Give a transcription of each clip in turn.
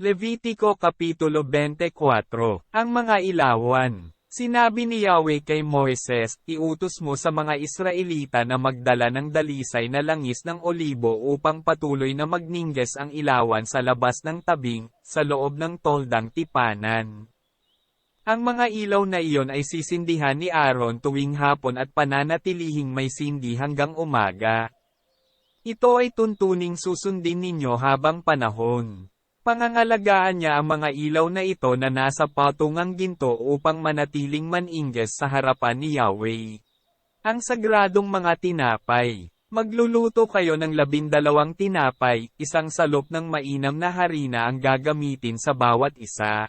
Levitico Kapitulo 24 Ang mga ilawan Sinabi ni Yahweh kay Moises, iutos mo sa mga Israelita na magdala ng dalisay na langis ng olibo upang patuloy na magningges ang ilawan sa labas ng tabing, sa loob ng toldang tipanan. Ang mga ilaw na iyon ay sisindihan ni Aaron tuwing hapon at pananatilihing may sindi hanggang umaga. Ito ay tuntuning susundin ninyo habang panahon. Pangangalagaan niya ang mga ilaw na ito na nasa patungang ginto upang manatiling maningges sa harapan ni Yahweh. Ang sagradong mga tinapay. Magluluto kayo ng labindalawang tinapay, isang salop ng mainam na harina ang gagamitin sa bawat isa.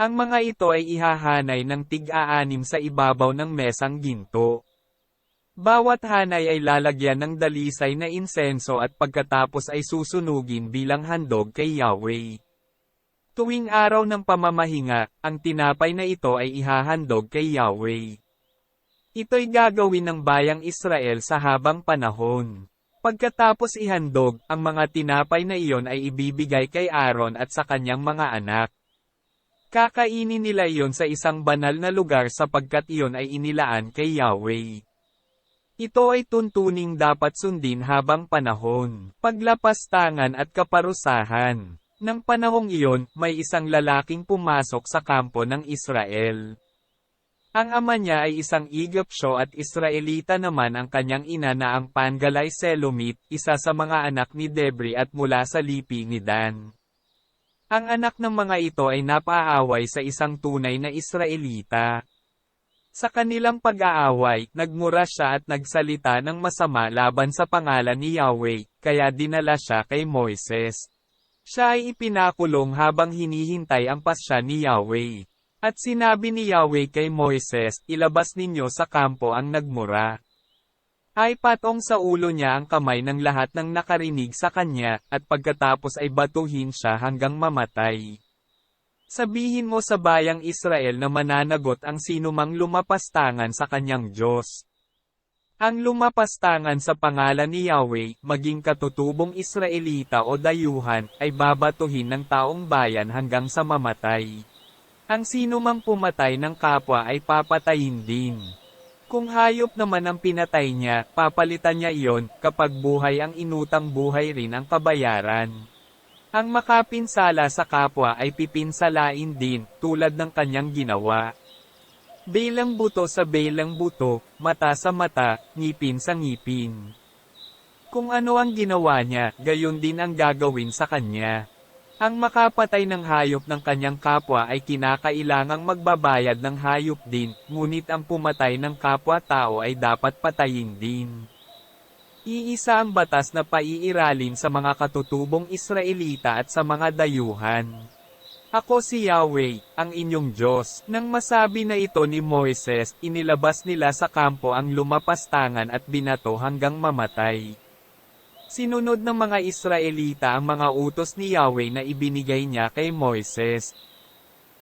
Ang mga ito ay ihahanay ng tig-aanim sa ibabaw ng mesang ginto. Bawat hanay ay lalagyan ng dalisay na insenso at pagkatapos ay susunugin bilang handog kay Yahweh. Tuwing araw ng pamamahinga, ang tinapay na ito ay ihahandog kay Yahweh. Ito'y gagawin ng bayang Israel sa habang panahon. Pagkatapos ihandog, ang mga tinapay na iyon ay ibibigay kay Aaron at sa kanyang mga anak. Kakainin nila iyon sa isang banal na lugar sapagkat iyon ay inilaan kay Yahweh. Ito ay tuntuning dapat sundin habang panahon, paglapastangan at kaparusahan. Nang panahong iyon, may isang lalaking pumasok sa kampo ng Israel. Ang ama niya ay isang Egyptyo at Israelita naman ang kanyang ina na ang Pangalay Selomit, isa sa mga anak ni Debri at mula sa lipi ni Dan. Ang anak ng mga ito ay napaaway sa isang tunay na Israelita. Sa kanilang pag-aaway, nagmura siya at nagsalita ng masama laban sa pangalan ni Yahweh, kaya dinala siya kay Moises. Siya ay ipinakulong habang hinihintay ang pasya ni Yahweh. At sinabi ni Yahweh kay Moises, ilabas ninyo sa kampo ang nagmura. Ay patong sa ulo niya ang kamay ng lahat ng nakarinig sa kanya, at pagkatapos ay batuhin siya hanggang mamatay. Sabihin mo sa bayang Israel na mananagot ang sinumang lumapastangan sa kanyang Diyos. Ang lumapastangan sa pangalan ni Yahweh, maging katutubong Israelita o dayuhan, ay babatuhin ng taong bayan hanggang sa mamatay. Ang sinumang pumatay ng kapwa ay papatayin din. Kung hayop naman ang pinatay niya, papalitan niya iyon, kapag buhay ang inutang buhay rin ang kabayaran. Ang makapinsala sa kapwa ay pipinsalain din, tulad ng kanyang ginawa. Belang buto sa belang buto, mata sa mata, ngipin sa ngipin. Kung ano ang ginawa niya, gayon din ang gagawin sa kanya. Ang makapatay ng hayop ng kanyang kapwa ay kinakailangang magbabayad ng hayop din, ngunit ang pumatay ng kapwa-tao ay dapat patayin din. Iisa ang batas na paiiralin sa mga katutubong Israelita at sa mga dayuhan. Ako si Yahweh, ang inyong Diyos. Nang masabi na ito ni Moises, inilabas nila sa kampo ang lumapastangan at binato hanggang mamatay. Sinunod ng mga Israelita ang mga utos ni Yahweh na ibinigay niya kay Moises.